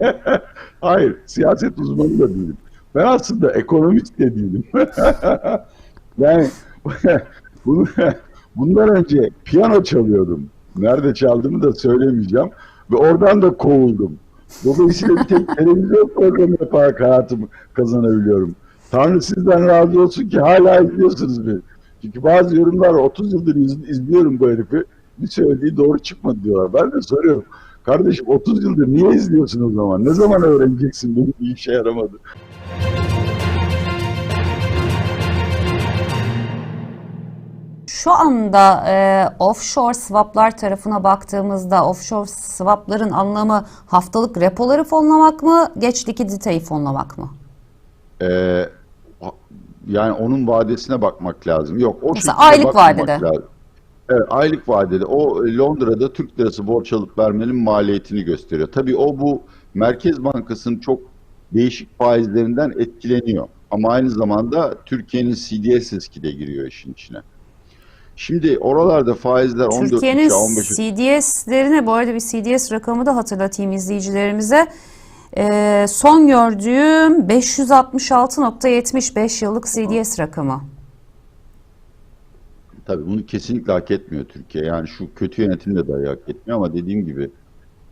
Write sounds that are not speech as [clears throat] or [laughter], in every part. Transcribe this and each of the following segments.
[laughs] Hayır, siyaset uzmanı da değilim. Ben aslında ekonomist de değilim. [laughs] yani [laughs] bunu, bundan önce piyano çalıyordum. Nerede çaldığımı da söylemeyeceğim. Ve oradan da kovuldum. Dolayısıyla bir tek televizyon programı yaparak hayatımı kazanabiliyorum. Tanrı sizden razı olsun ki hala izliyorsunuz beni. Çünkü bazı yorumlar 30 yıldır iz- izliyorum bu herifi. Bir söylediği doğru çıkmadı diyorlar. Ben de soruyorum. Kardeşim 30 yıldır niye izliyorsun o zaman? Ne zaman öğreneceksin benim bir işe yaramadı? Şu anda e, offshore swaplar tarafına baktığımızda offshore swapların anlamı haftalık repoları fonlamak mı, geç likiditeyi fonlamak mı? Ee, yani onun vadesine bakmak lazım. Yok o Mesela aylık vadede. Lazım. Evet, aylık vadede. O e, Londra'da Türk lirası borç alıp vermenin maliyetini gösteriyor. Tabii o bu Merkez Bankası'nın çok değişik faizlerinden etkileniyor. Ama aynı zamanda Türkiye'nin CDS riski de giriyor işin içine. Şimdi oralarda faizler 14 Türkiye'nin 15 CDS'lerine bu arada bir CDS rakamı da hatırlatayım izleyicilerimize. E, son gördüğüm 566.75 yıllık CDS rakamı. Tabii bunu kesinlikle hak etmiyor Türkiye. Yani şu kötü yönetim de dahi hak etmiyor ama dediğim gibi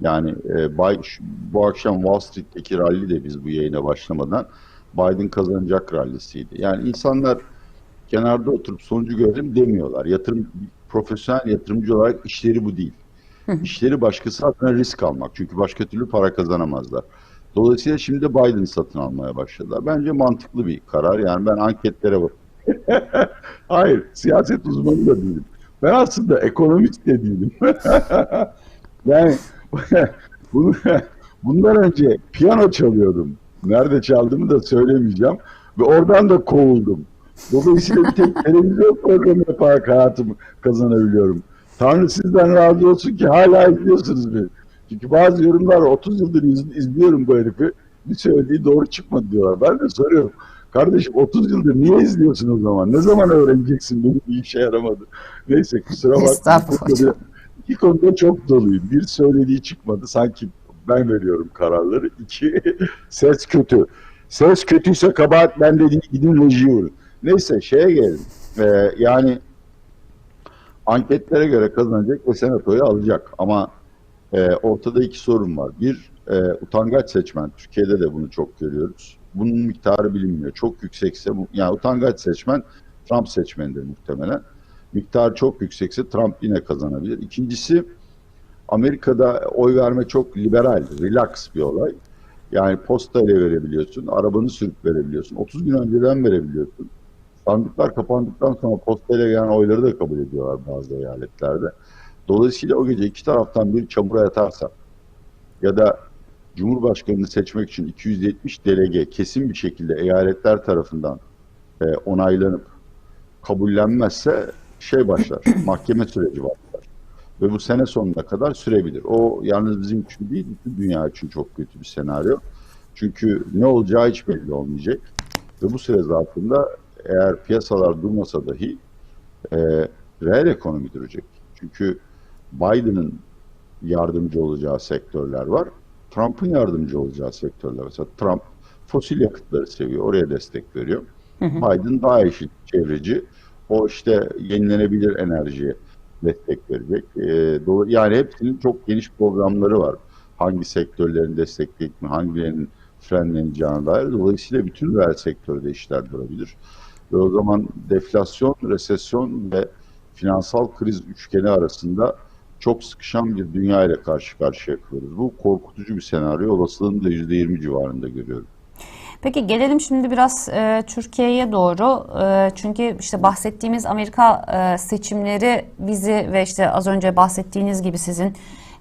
yani e, Bay- şu- bu akşam Wall Street'teki rally de biz bu yayına başlamadan Biden kazanacak rallisiydi. Yani insanlar kenarda oturup sonucu görelim demiyorlar. Yatırım profesyonel yatırımcı olarak işleri bu değil. İşleri başkası adına risk almak. Çünkü başka türlü para kazanamazlar. Dolayısıyla şimdi de Biden satın almaya başladılar. Bence mantıklı bir karar. Yani ben anketlere bak. [laughs] Hayır, siyaset uzmanı da değilim. Ben aslında ekonomist de değilim. [laughs] yani [laughs] bunu, bundan önce piyano çalıyordum. Nerede çaldığımı da söylemeyeceğim. Ve oradan da kovuldum. Dolayısıyla bir tek televizyon programı yaparak hayatımı kazanabiliyorum. Tanrı sizden razı olsun ki hala izliyorsunuz beni. Çünkü bazı yorumlar 30 yıldır iz- izliyorum bu herifi. Bir söylediği doğru çıkmadı diyorlar. Ben de soruyorum. Kardeşim 30 yıldır niye izliyorsun o zaman? Ne zaman öğreneceksin benim bir işe yaramadı? Neyse kusura bakma. Estağfurullah. İki konuda çok doluyum. Bir söylediği çıkmadı. Sanki ben veriyorum kararları. İki [laughs] ses kötü. Ses kötüyse kabahat bende değil. Gidin vurun. Neyse şeye gelelim. Ee, yani anketlere göre kazanacak ve senatoyu alacak. Ama e, ortada iki sorun var. Bir, e, utangaç seçmen. Türkiye'de de bunu çok görüyoruz. Bunun miktarı bilinmiyor. Çok yüksekse, yani utangaç seçmen Trump seçmenidir muhtemelen. Miktar çok yüksekse Trump yine kazanabilir. İkincisi, Amerika'da oy verme çok liberal, relax bir olay. Yani postayla verebiliyorsun, arabanı sürüp verebiliyorsun. 30 gün önceden verebiliyorsun. Sandıklar kapandıktan sonra postayla gelen oyları da kabul ediyorlar bazı eyaletlerde. Dolayısıyla o gece iki taraftan bir çamura yatarsa ya da Cumhurbaşkanını seçmek için 270 delege kesin bir şekilde eyaletler tarafından e, onaylanıp kabullenmezse şey başlar, [clears throat] mahkeme süreci başlar. Ve bu sene sonuna kadar sürebilir. O yalnız bizim için değil, bütün dünya için çok kötü bir senaryo. Çünkü ne olacağı hiç belli olmayacak. Ve bu süre zarfında eğer piyasalar durmasa dahi e, reel ekonomi duracak. Çünkü Biden'ın yardımcı olacağı sektörler var. Trump'ın yardımcı olacağı sektörler. Mesela Trump fosil yakıtları seviyor. Oraya destek veriyor. Biden daha eşit çevreci. O işte yenilenebilir enerjiye destek verecek. E, yani hepsinin çok geniş programları var. Hangi sektörlerin destekleyip mi, hangilerinin frenleneceğine dair. Dolayısıyla bütün reel sektörde işler durabilir. Ve o zaman deflasyon, resesyon ve finansal kriz üçgeni arasında çok sıkışan bir dünya ile karşı karşıya kalıyoruz. Bu korkutucu bir senaryo. Olasılığını da %20 civarında görüyorum. Peki gelelim şimdi biraz e, Türkiye'ye doğru. E, çünkü işte bahsettiğimiz Amerika e, seçimleri bizi ve işte az önce bahsettiğiniz gibi sizin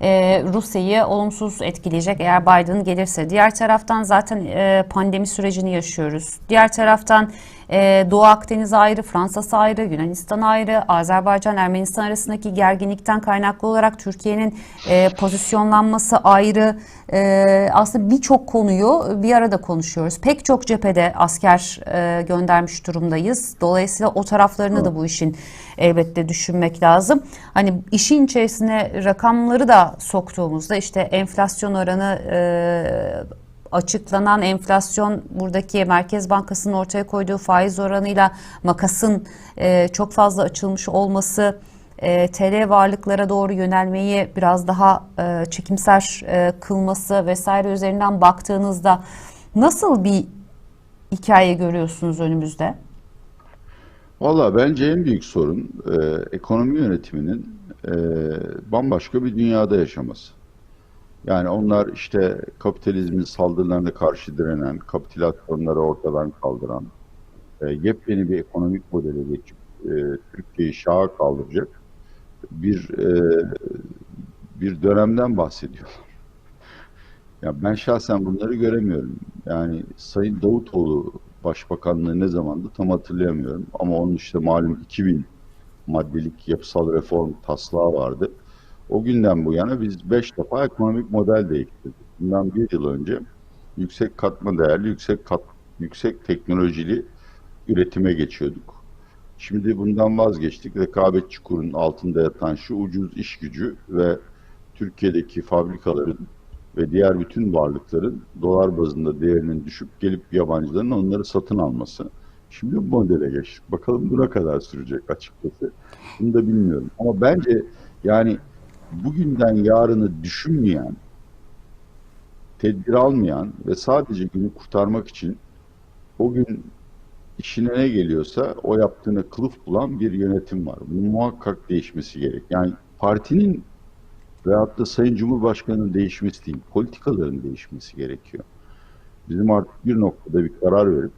e, Rusya'yı olumsuz etkileyecek eğer Biden gelirse. Diğer taraftan zaten e, pandemi sürecini yaşıyoruz. Diğer taraftan e, Doğu Akdeniz ayrı, Fransa'sı ayrı, Yunanistan ayrı, Azerbaycan, Ermenistan arasındaki gerginlikten kaynaklı olarak Türkiye'nin e, pozisyonlanması ayrı. E, aslında birçok konuyu bir arada konuşuyoruz. Pek çok cephede asker e, göndermiş durumdayız. Dolayısıyla o taraflarını da bu işin elbette düşünmek lazım. Hani işin içerisine rakamları da soktuğumuzda işte enflasyon oranı e, açıklanan enflasyon buradaki Merkez Bankası'nın ortaya koyduğu faiz oranıyla makasın e, çok fazla açılmış olması e, TL varlıklara doğru yönelmeyi biraz daha e, çekimser e, kılması vesaire üzerinden baktığınızda nasıl bir hikaye görüyorsunuz önümüzde? Valla bence en büyük sorun e, ekonomi yönetiminin e, bambaşka bir dünyada yaşaması. Yani onlar işte kapitalizmin saldırılarına karşı direnen, kapitülasyonları ortadan kaldıran, e, yepyeni bir ekonomik modele geçip e, Türkiye'yi şaha kaldıracak bir e, bir dönemden bahsediyorlar. [laughs] Ya ben şahsen bunları göremiyorum. Yani Sayın Davutoğlu Başbakanlığı ne zamandı tam hatırlayamıyorum. Ama onun işte malum 2000 maddelik yapısal reform taslağı vardı. O günden bu yana biz 5 defa ekonomik model değiştirdik. Bundan bir yıl önce yüksek katma değerli, yüksek kat, yüksek teknolojili üretime geçiyorduk. Şimdi bundan vazgeçtik. Rekabetçi kurun altında yatan şu ucuz iş gücü ve Türkiye'deki fabrikaların ve diğer bütün varlıkların dolar bazında değerinin düşüp gelip yabancıların onları satın alması. Şimdi bu modele geçtik. Bakalım bu ne kadar sürecek açıkçası. Bunu da bilmiyorum. Ama bence yani bugünden yarını düşünmeyen, tedbir almayan ve sadece günü kurtarmak için o gün işine ne geliyorsa o yaptığına kılıf bulan bir yönetim var. Bunun muhakkak değişmesi gerek. Yani partinin veyahut da Sayın Cumhurbaşkanı'nın değişmesi değil, politikaların değişmesi gerekiyor. Bizim artık bir noktada bir karar verip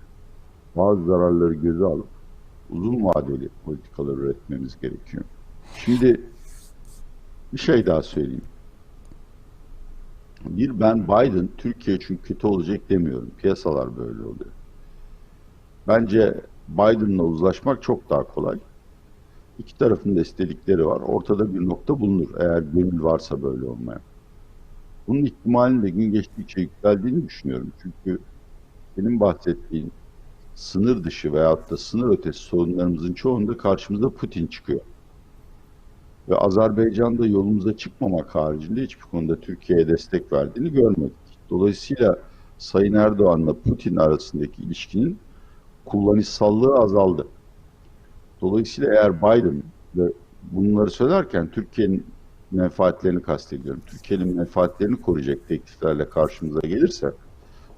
bazı zararları göze alıp uzun vadeli politikalar üretmemiz gerekiyor. Şimdi bir şey daha söyleyeyim. Bir ben Biden Türkiye için kötü olacak demiyorum. Piyasalar böyle oluyor. Bence Biden'la uzlaşmak çok daha kolay. İki tarafın da istedikleri var. Ortada bir nokta bulunur eğer gönül varsa böyle olmaya. Bunun ihtimalinin de gün geçtikçe yükseldiğini düşünüyorum. Çünkü senin bahsettiğin sınır dışı veyahut da sınır ötesi sorunlarımızın çoğunda karşımıza Putin çıkıyor. Ve Azerbaycan'da yolumuza çıkmamak haricinde hiçbir konuda Türkiye'ye destek verdiğini görmedik. Dolayısıyla Sayın Erdoğan'la Putin arasındaki ilişkinin kullanışsallığı azaldı. Dolayısıyla eğer Biden ve bunları söylerken Türkiye'nin menfaatlerini kastediyorum. Türkiye'nin menfaatlerini koruyacak tekliflerle karşımıza gelirse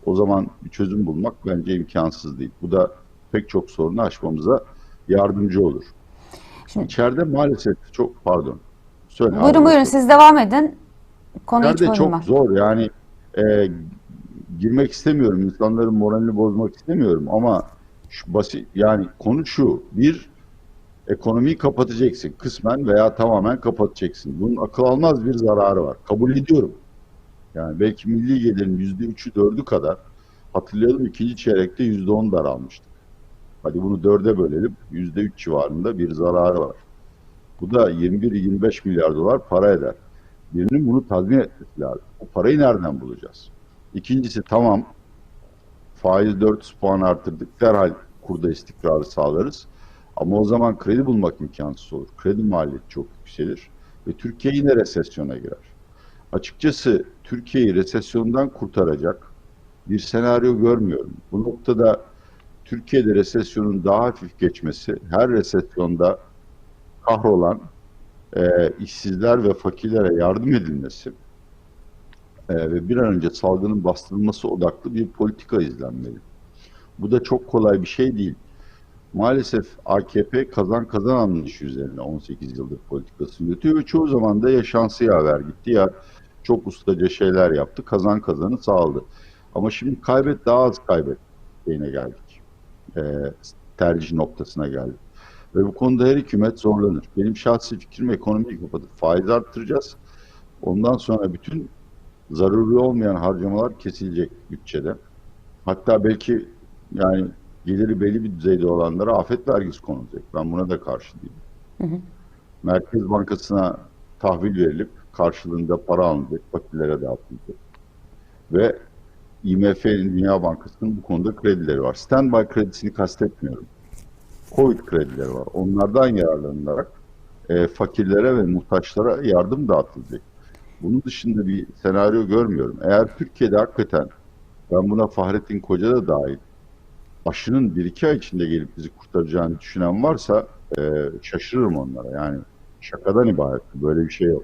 o zaman bir çözüm bulmak bence imkansız değil. Bu da pek çok sorunu aşmamıza yardımcı olur. Şimdi- İçeride maalesef çok pardon. Söyle Buyurun abi. buyurun siz devam edin. Hiç İçeride bölmem. çok zor yani e, girmek istemiyorum. insanların moralini bozmak istemiyorum ama şu basit yani konu şu. Bir ekonomiyi kapatacaksın. Kısmen veya tamamen kapatacaksın. Bunun akıl almaz bir zararı var. Kabul ediyorum. Yani belki milli gelirin yüzde üçü dördü kadar hatırlayalım ikinci çeyrekte yüzde on daralmıştık. Hadi bunu dörde bölelim. Yüzde üç civarında bir zararı var. Bu da 21-25 milyar dolar para eder. Birinin bunu tazmin etmesi lazım. O parayı nereden bulacağız? İkincisi tamam faiz 400 puan artırdık. Derhal kurda istikrarı sağlarız. Ama o zaman kredi bulmak imkansız olur. Kredi maliyeti çok yükselir. Ve Türkiye yine resesyona girer. Açıkçası Türkiye'yi resesyondan kurtaracak bir senaryo görmüyorum. Bu noktada Türkiye'de resesyonun daha hafif geçmesi, her resesyonda kahrolan e, işsizler ve fakirlere yardım edilmesi e, ve bir an önce salgının bastırılması odaklı bir politika izlenmeli. Bu da çok kolay bir şey değil. Maalesef AKP kazan kazan anlayışı üzerine 18 yıldır politikasını yürütüyor ve çoğu zaman da ya şansı yaver gitti ya çok ustaca şeyler yaptı. Kazan kazanı sağladı. Ama şimdi kaybet daha az kaybet şeyine geldik. E, tercih noktasına geldik. Ve bu konuda her hükümet zorlanır. Benim şahsi fikrim ekonomiyi kapatıp faiz arttıracağız. Ondan sonra bütün zaruri olmayan harcamalar kesilecek bütçede. Hatta belki yani geliri belli bir düzeyde olanlara afet vergisi konulacak. Ben buna da karşı değilim. Merkez Bankası'na tahvil verilip karşılığında para alınacak, fakirlere dağıtılacak. Ve IMF'nin, Dünya Bankası'nın bu konuda kredileri var. Standby kredisini kastetmiyorum. Covid kredileri var. Onlardan yararlanılarak e, fakirlere ve muhtaçlara yardım dağıtılacak. Bunun dışında bir senaryo görmüyorum. Eğer Türkiye'de hakikaten ben buna Fahrettin Koca da dahil aşının bir iki ay içinde gelip bizi kurtaracağını düşünen varsa e, şaşırırım onlara. Yani şakadan ibaret. Böyle bir şey yok.